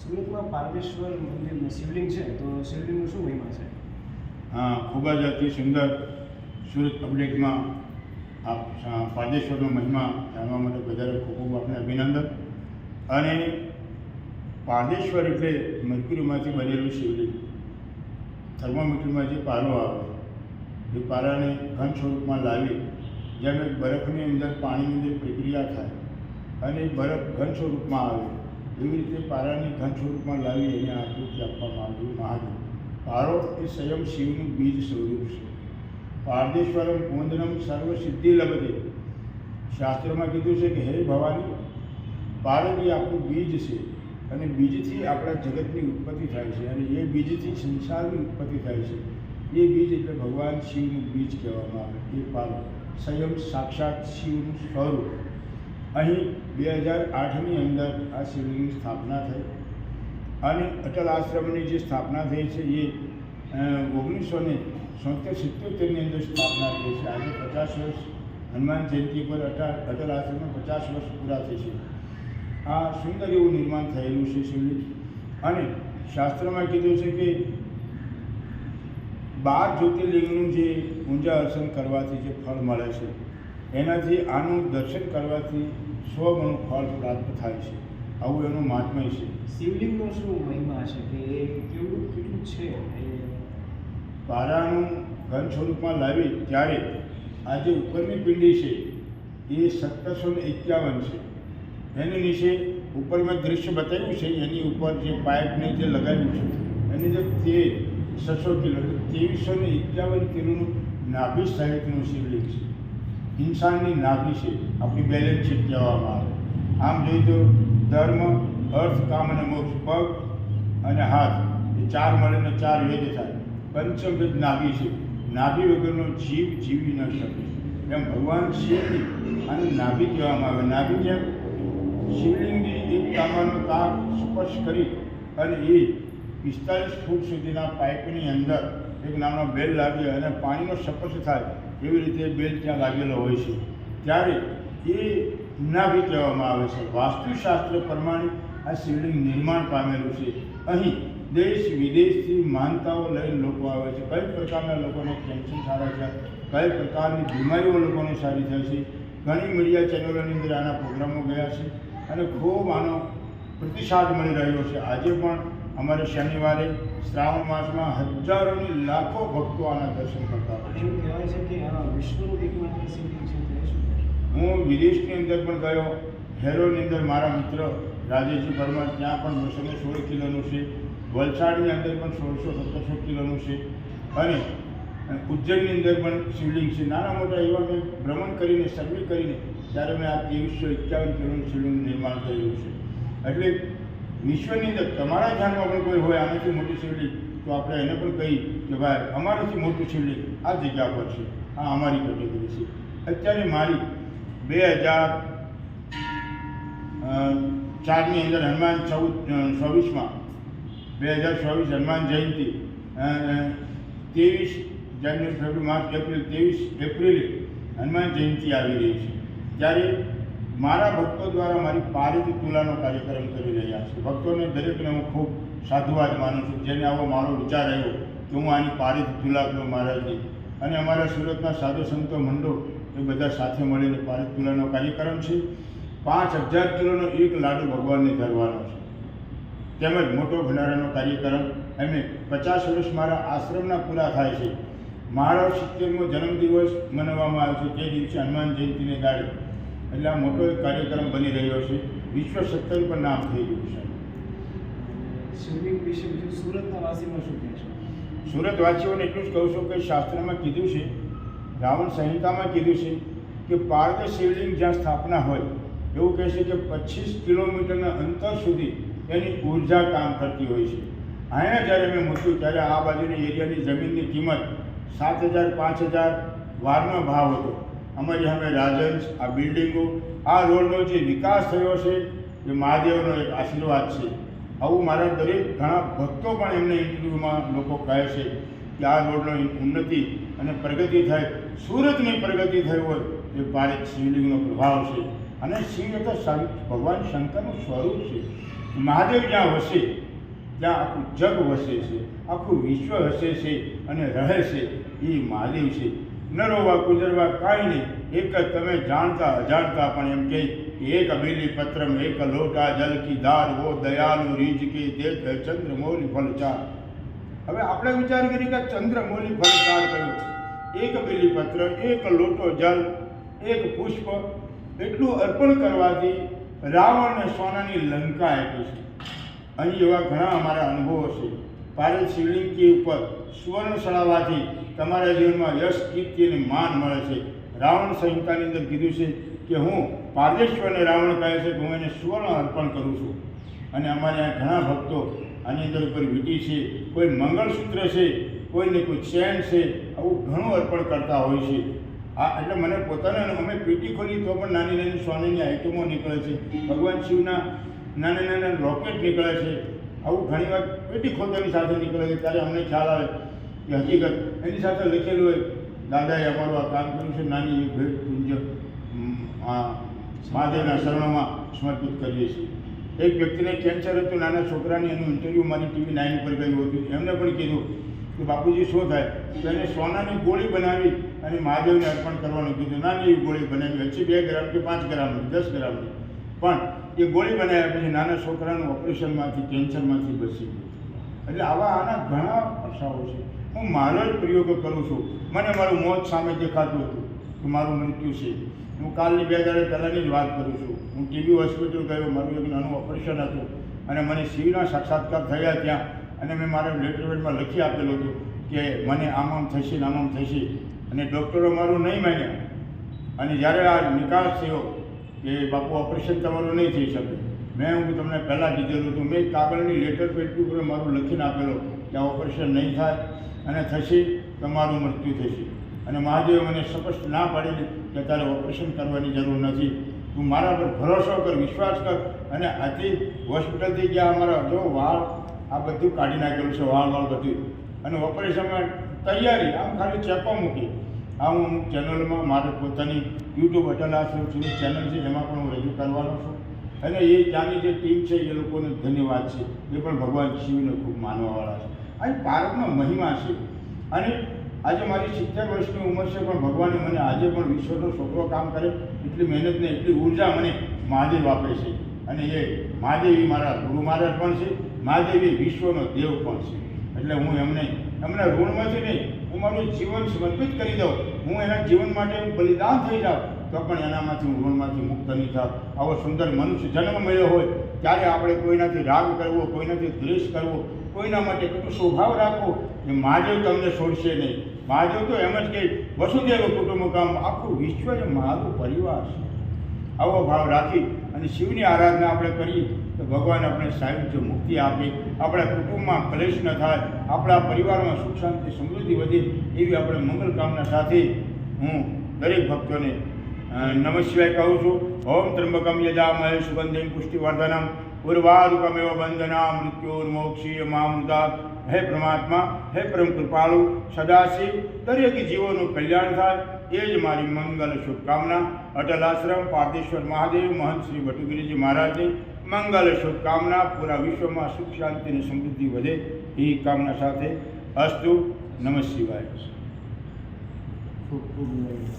સુરતમાં પારમેશ્વર મંદિરનું શિવલિંગ છે, તો શિવલિંગનું શું મહિમા છે? હા, ખૂબ જ અતિ સુંદર સુરત અપડેટમાં આ પાદેશ્વરનો મહિમા જાણવા માટે વધારે ખૂબ ખૂબ આપણે અભિનંદન. અને પારદેશ્વર એટલે મરકુરીમાંથી બનેલું શિવલિંગ. થર્મોમીટરમાં જે પારો આવે, એ પારાને ઘન સ્વરૂપમાં લાવી જેમ બરફની અંદર પાણીની અંદર પ્રક્રિયા થાય, અને બરફ ઘન સ્વરૂપમાં આવે એવી રીતે પારાની ઘન સ્વરૂપમાં લાવી એને આકૃતિ આપવામાં આવ્યું મહાદેવ. પારો એ સ્વયં શિવનું બીજ સ્વરૂપ છે. પારદેશ્વરમ પૂંદનમ સર્વ સિદ્ધિ લભતે શાસ્ત્રમાં કીધું છે કે હે ભવાની પારો એ આપણું બીજ છે અને બીજથી આપણા જગતની ઉત્પત્તિ થાય છે અને એ બીજથી સંસારની ઉત્પત્તિ થાય છે. એ બીજ એટલે ભગવાન શિવનું બીજ કહેવામાં આવે. એ પારો સ્વયં સાક્ષાત શિવનું સ્વરૂપ. અહીં બે હજાર આઠની અંદર આ શિવલિંગની સ્થાપના થઈ. અને અટલ આશ્રમની જે સ્થાપના થઈ છે, એ ઓગણીસો ને સોતેર સિત્તોતેરની અંદર સ્થાપના થઈ છે. આજે પચાસ વર્ષ, હનુમાન જયંતિ પર અટલ અટલ આશ્રમના પચાસ વર્ષ પૂરા થઈ છે. આ સુંદર એવું નિર્માણ થયેલું છે શિવલિંગ. અને શાસ્ત્રમાં કીધું છે કે બાર જ્યોતિર્લિંગનું જે પૂજા અર્ચન કરવાથી જે ફળ મળે છે. એનાથી આનું દર્શન કરવાથી સો ગણું ફળ પ્રાપ્ત થાય છે. આવું એનું મહાત્મય છે. શિવલિંગનો શું મહિમા છે કે એ કેવું કેટલું છે? પારાનું ઘન સ્વરૂપમાં લાવી ત્યારે આ જે ઉપરની પિંડી છે. એ સત્તરસો ને એકાવન છે. એની નીચે ઉપર મેં દૃશ્ય બતાવ્યું છે. એની ઉપર જે પાઇપને જે લગાવ્યું છે એની જે તે છસો કિલો ત્રેવીસો ને એકાવન કિલોનું નાભી સાહિત્યનું શિવલિંગ છે. ઇન્સાનની નાભી છે. આપણી બેલેન્સ શીટ કહેવામાં આવે. આમ જોઈએ તો ધર્મ, અર્થ, કામ અને મોક્ષ, પગ અને હાથ એ ચાર મળીને ચાર વેદ થાય. પંચમવેદ નાભી છે. નાભી વગરનો જીવ જીવી ન શકે. એમ ભગવાન શિવની અને નાભી કહેવામાં આવે. નાભી કેમ શિવલિંગની એક તાંબાનો તાર સ્પર્શ કરી અને એ પિસ્તાલીસ ફૂટ સુધીના પાઇપની અંદર એક નાનો બેલ લાવી અને પાણીનો સ્પર્શ થાય એવી રીતે બેલ ત્યાં લાગેલો હોય છે. ત્યારે એ નાભી કહેવામાં આવે છે. વાસ્તુશાસ્ત્ર પ્રમાણે આ શિવલિંગ નિર્માણ પામેલું છે. અહીં દેશ વિદેશથી માનતાઓ લઈને લોકો આવે છે. કઈ પ્રકારના લોકોને કેન્સર સારા છે? કઈ પ્રકારની બીમારીઓ લોકોને સારી થાય છે? ઘણી મીડિયા ચેનલોની અંદર આના પ્રોગ્રામો ગયા છે અને ખૂબ આનો પ્રતિસાદ મળી રહ્યો છે. આજે પણ અમારે શનિવારે શ્રાવણ માસમાં હજારોની લાખો ભક્તો આના દર્શન કરતા એવું કહેવાય છે કે આ વિશ્વનું એકમાત્ર શિવલિંગ છે? હું વિદેશની અંદર પણ ગયો હેરોની અંદર મારા મિત્ર રાજેશજી પરમાર ત્યાં પણ બસો સોળ કિલોનું છે વલસાડની અંદર પણ સોળસો સત્તરસો કિલોનું છે. અને ઉજ્જૈનની અંદર પણ શિવલિંગ છે. નાના મોટા એવા મેં ભ્રમણ કરીને સર્વે કરીને ત્યારે મેં આ ત્રેવીસો એકાવન કિલોનું શિવલિંગ નિર્માણ કર્યું છે. એટલે વિશ્વની અંદર તમારા ધ્યાનમાં પણ કોઈ હોય આનાથી મોટી શિવલિંગ તો આપણે એને પણ કહી કે ભાઈ, અમારાથી મોટું શિવલિંગ આ જગ્યા પર છે, આ અમારી કેટેગરી છે. અત્યારે મારી બે હજાર ચારની અંદર હનુમાન ચૌદ છવ્વીસમાં, બે હજાર છવ્વીસ હનુમાન જયંતિ ત્રેવીસ જાન્યુઆરી, ફેબ્રુઆરી, માર્ચ, એપ્રિલ, ત્રેવીસ એપ્રિલે હનુમાન જયંતિ આવી રહી છે. ત્યારે મારા ભક્તો દ્વારા મારી પારિત તુલાનો કાર્યક્રમ કરી રહ્યા છે. ભક્તોને દરેકને હું ખૂબ સાધુવાદ માનું છું. જેને આવો મારો વિચાર આવ્યો કે હું આની પારિત તુલા કરું મહારાજની અને અમારા સુરતના સાધુ સંતો મંડો એ બધા સાથે મળીને પારિત તુલાનો કાર્યક્રમ છે. પાંચ હજાર કિલોનો એક લાડુ ભગવાનને ધરવાનો છે. તેમજ મોટો ભંડારાનો કાર્યક્રમ. એમને પચાસ વર્ષ મારા આશ્રમના પૂરા થાય છે. મારો સિત્તેરમો જન્મદિવસ મનાવવામાં આવે છે. તે દિવસે હનુમાન જયંતિને દાડે એટલે આ મોટો એક કાર્યક્રમ બની રહ્યો છે. વિશ્વ સત્તર પર નામ થઈ ગયું છે. શિવલિંગ વિશે બીજું સુરતના વાસીમાં શું કહે છે? સુરતવાસીઓને એટલું જ કહું છું કે શાસ્ત્રમાં કીધું છે રાવણ સંહિતામાં કીધું છે કે પાર્ક શિવલિંગ જ્યાં સ્થાપના હોય એવું કહે છે કે પચીસ કિલોમીટરના અંતર સુધી એની ઊર્જા કામ કરતી હોય છે. અહીંયા જ્યારે મેં મૂક્યું ત્યારે આ બાજુની એરિયાની જમીનની કિંમત સાત હજાર પાંચ હજાર વારનો ભાવ હતો. અમારી સામે રાજંશ આ બિલ્ડિંગો, આ રોડનો જે વિકાસ થયો છે, એ મહાદેવનો એક આશીર્વાદ છે. આવું મારા દરેક ઘણા ભક્તો પણ એમને ઇન્ટરવ્યૂમાં લોકો કહે છે કે આ રોડનો ઉન્નતિ અને પ્રગતિ થાય, સુરતની પ્રગતિ થઈ હોય, એ ભારે શિવલિંગનો પ્રભાવ છે. અને શિવ એ તો ભગવાન શંકરનું સ્વરૂપ છે. મહાદેવ જ્યાં વસે, ત્યાં આખું જગ વસે છે, આખું વિશ્વ વસે છે અને રહે છે, એ મહાદેવ છે. નરોવા કુદરવા કાંઈ નહીં. એક જ તમે જાણતા, અજાણતા પણ એમ કે એક અબેલી પત્રમ એક લોટા જલ કી ધાર, વો દયાલુ રીજ કે દેખ ચંદ્ર મૌલી ફલચાર. હવે આપણે વિચાર કરીએ કે ચંદ્રમૌલી ફલચાર કયું? એક બેલી પત્ર એક લોટો જલ, એક પુષ્પ, એટલું અર્પણ કરવાથી રાવણને સોનાની લંકા આપી છે. અહીં એવા ઘણા અમારા અનુભવો છે. પારેલ શિવલિંગી ઉપર સુવર્ણ સળાવવાથી તમારા જીવનમાં યશ, કીર્તિ અને માન મળે છે. રાવણ સંહિતાની અંદર કીધું છે કે હું પારદેશ્વરને રાવણ કહે છે કે હું એને સુવર્ણ અર્પણ કરું છું. અને અમારે ઘણા ભક્તો આની અંદર કોઈ વીટી છે, કોઈ મંગળસૂત્ર છે, કોઈને કોઈ ચેન છે, આવું ઘણું અર્પણ કરતા હોય છે. આ એટલે મને પોતાને અમે પીટી ખોલી તો પણ નાની નાની સોનાની આઈટમો નીકળે છે. ભગવાન શિવના નાના નાના રોકેટ નીકળે છે. આવું ઘણી વાર પેટી ખોલતાની સાથે નીકળે છે, ત્યારે અમને ખ્યાલ આવે કે હકીકત એની સાથે લખેલું હોય, દાદાએ અમારું આ કામ કર્યું છે, નાની એવી ભેટ પુંજ મહાદેવના શરણોમાં સમર્પિત કરીએ છીએ. એક વ્યક્તિને કેન્સર હતું, નાના છોકરાની એનું ઇન્ટરવ્યૂ મારી ટીવી નાઇન પર ગયું હતું. એમને પણ કીધું કે, બાપુજી, શું થાય? તો એને સોનાની ગોળી બનાવી અને મહાદેવને અર્પણ કરવાનું કીધું. નાની એવી ગોળી બનાવી. હજી બે ગ્રામ કે પાંચ ગ્રામની દસ ગ્રામની પણ એ ગોળી બનાવ્યા પછી નાના છોકરાનું ઓપરેશનમાંથી, કેન્સરમાંથી બચી ગયું. એટલે આવા આના ઘણા પાસાઓ છે. હું મારો જ પ્રયોગ કરું છું. મને મારું મોત સામે દેખાતું હતું કે મારું મૃત્યુ છે. હું કાલની બે દાડે પહેલાંની જ વાત કરું છું. હું ટીબી હોસ્પિટલ ગયો, મારું એક નાનું ઓપરેશન હતું અને મને શિવના સાક્ષાત્કાર થયા ત્યાં અને મેં મારા લેટરવેડમાં લખી આપેલું હતું કે મને આમ આમ થશે ને આમ આમ થશે. અને ડૉક્ટરો મારું નહીં માન્યા. અને જ્યારે આ નિકાલ થયો કે બાપુ ઓપરેશન તમારું નહીં થઈ શકે. મેં હું તમને પહેલાં કીધેલું હતું, મેં કાગળની લેટર પેટી ઉપર મારું લખીને આપેલો કે આ ઓપરેશન નહીં થાય અને થશે, તમારું મૃત્યુ થશે. અને મહાદેવે મને સ્પષ્ટ ના પાડેલી કે તારે ઓપરેશન કરવાની જરૂર નથી. તું મારા પર ભરોસો કર, વિશ્વાસ કર અને આથી હોસ્પિટલથી ગયા અમારા જો વાળ આ બધું કાઢી નાખેલું છે, વાળ વાળ બધું. અને ઓપરેશનમાં તૈયારી, આમ ખાલી ચેપો મૂકી. આ હું અમુક ચેનલમાં મારે પોતાની યુટ્યુબ અટલ આશ્રમ ચેનલ છે, એમાં પણ હું રજૂ કરવાનો છું. અને એ ત્યાંની જે ટીમ છે, એ લોકોને ધન્યવાદ છે. એ પણ ભગવાન શિવને ખૂબ માનવાવાળા છે. આ પારકનો મહિમા છે. અને આજે મારી સિત્તેર વર્ષની ઉંમર છે, પણ ભગવાને મને આજે પણ વિશ્વનો છોકરો કામ કરે એટલી મહેનત ને એટલી ઊર્જા મને મહાદેવ આપે છે. અને એ મહાદેવી મારા ગુરુ મહારાજ પણ છે. મહાદેવી વિશ્વનો દેવ પણ છે. એટલે હું એમને, એમના ઋણમાંથી નહીં, હું મારું જીવન સમર્પિત કરી દઉં. હું એના જીવન માટે બલિદાન થઈ જાઉં. તો પણ એનામાંથી હું ઋણમાંથી મુક્ત નહીં થાવ આવો સુંદર મનુષ્ય જન્મ મળ્યો હોય, ત્યારે આપણે કોઈનાથી રાગ કરવો, કોઈનાથી દ્વેષ કરવો, કોઈના માટે કેટલો સ્વભાવ રાખવો, એ મહાદેવ તમને છોડશે નહીં. મહાદેવ તો એમ જ કે, વસુદેવ કુટુંબકમ આખું વિશ્વ મારું પરિવાર છે. આવો ભાવ રાખી અને શિવની આરાધના આપણે કરીએ. ભગવાન આપણે સાહિત્ય મુક્તિ આપે, આપણા કુટુંબમાં કલેશ ન થાય, આપણા પરિવારમાં સુખ શાંતિ, સમૃદ્ધિ વધે એવી આપણે મંગલ કામના સાથે હું દરેક ભક્તોને નમઃ શિવાય કહું છું. ઓમ ત્રંબકમ યજામહે સુગંધિમ પુષ્ટિવર્ધનમ. ઉર્વાદુકમેવ બંધના મૃત્યોર્મોક્ષીય મામૃતા હે પરમાત્મા, હે પરમ કૃપાળુ, સદાશિવ, દરેક જીવોનું કલ્યાણ થાય. એ જ મારી મંગલ શુભકામના. અટલ આશ્રમ પારદેશ્વર મહાદેવ, મહંત શ્રી ભટુગીરીજી મહારાજની મંગલ શુભકામના પૂરા વિશ્વમાં સુખ, શાંતિ અને સમૃદ્ધિ વધે એ કામના સાથે અસ્તુ નમઃ શિવાય.